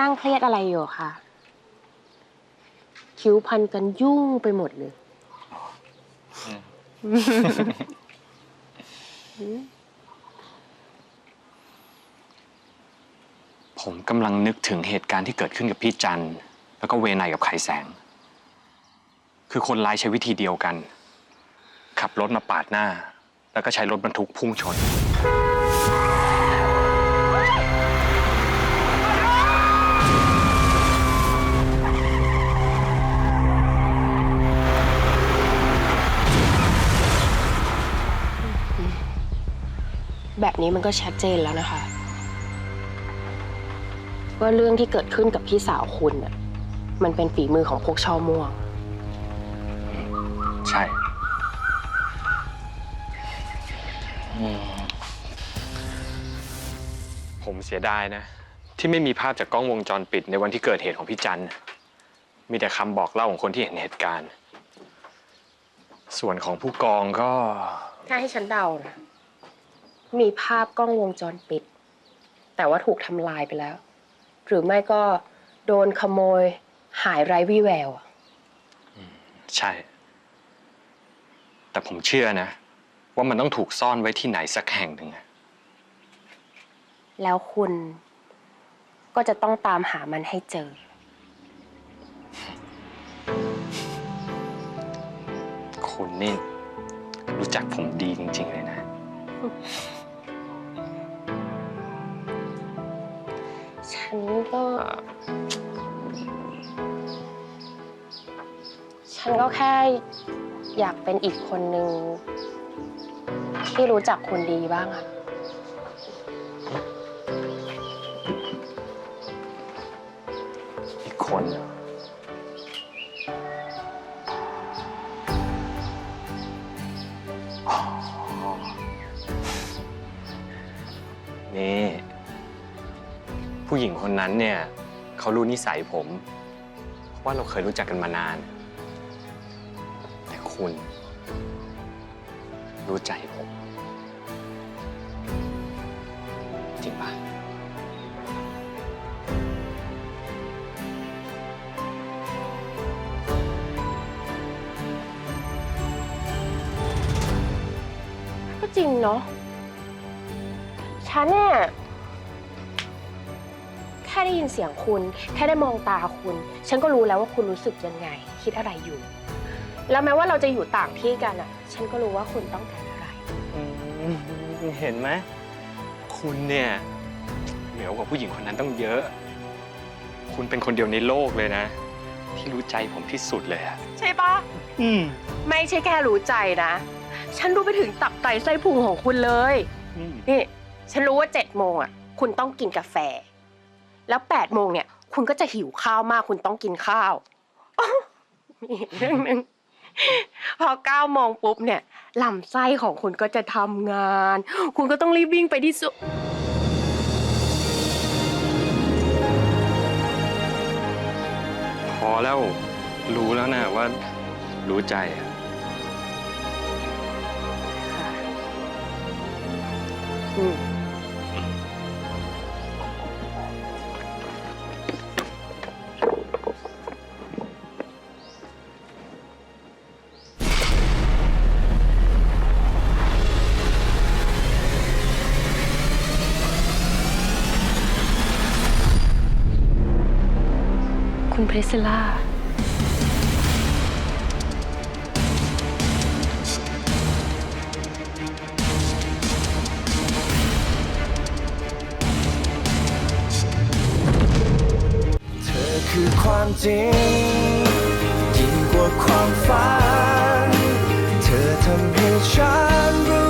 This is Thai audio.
นั่งเครียดอะไรอยู่คะคิ้วพันกันยุ่งไปหมดเลย ผมกำลังนึกถึงเหตุการณ์ที่เกิดขึ้นกับพี่จันแล้วก็เวไนกับไข่แสง คือคนร้ายใช้วิธีเดียวกัน ขับรถมาปาดหน้า แล้วก็ใช้รถบรรทุกพุ่งชน แบบนี้มันก็ชัดเจนแล้วนะคะ ว่าเรื่องที่เกิดขึ้นกับพี่สาวคุณน่ะมันเป็นฝีมือของพวกช่อม่วง ใช่อืมผมเสียดายนะ ที่ไม่มีภาพจากกล้องวงจรปิดในวันที่เกิดเหตุของพี่จันทร์มีแต่คำบอกเล่าของคนที่เห็นเหตุการณ์ ส่วนของผู้กองก็ ถ้าให้ฉันเดานะ มีภาพกล้องวงจรปิด แต่ว่าถูกทำลายไปแล้ว หรือไม่ก็โดนขโมยหายไร้วี่แววอะใช่ แต่ผมเชื่อนะ ว่ามันต้องถูกซ่อนไว้ที่ไหนสักแห่งหนึ่งอะแล้วคุณก็จะต้องตามหามันให้เจอ คุณนี่รู้จักผมดีจริง ๆ เลยนะ ฉันก็ ฉันก็แค่อยากเป็นอีกคนหนึ่งที่รู้จักคุณดีบ้างอะ ผู้หญิงคนนั้นเนี่ยเขารู้นิสัยผมเพราะว่าเราเคยรู้จักกันมานาน แต่คุณ รู้ใจผม จริงปะก็จริงเนาะฉันเนี่ย ค่ได้ยินเสียงคุณ แค่ได้มองตาคุณ ฉันก็รู้แล้วว่าคุณรู้สึกยังไง คิดอะไรอยู่ แล้วแม้ว่าเราจะอยู่ต่างที่กันอะ ฉันก็รู้ว่าคุณต้องการอะไร อืมเห็นไหมคุณเนี่ยเหนือกว่าผู้หญิงคนนั้นต้องเยอะ คุณเป็นคนเดียวในโลกเลยนะ ที่รู้ใจผมที่สุดเลยอะใช่ปะอืมไม่ใช่แค่รู้ใจนะ ฉันรู้ไปถึงตับไตไส้พุงของคุณเลย อืม นี่ ฉันรู้ว่าเจ็ดโมงอะ คุณต้องกินกาแฟ แล้วแปดโมงเนี่ยคุณก็จะหิวข้าวมากคุณต้องกินข้าวอ้อมีอีกเรื่องหนึ่งพอเก้าโมงปุ๊บเนี่ยลำไส้ของคุณก็จะทำงาน คุณก็ต้องรีบวิ่งไปที่สุพอแล้วรู้แล้วนะว่ารู้ใจอะอืม คุณเพรสล่า เธอคือความจริง ยิ่งกว่าความฝัน เธอทำให้ฉัน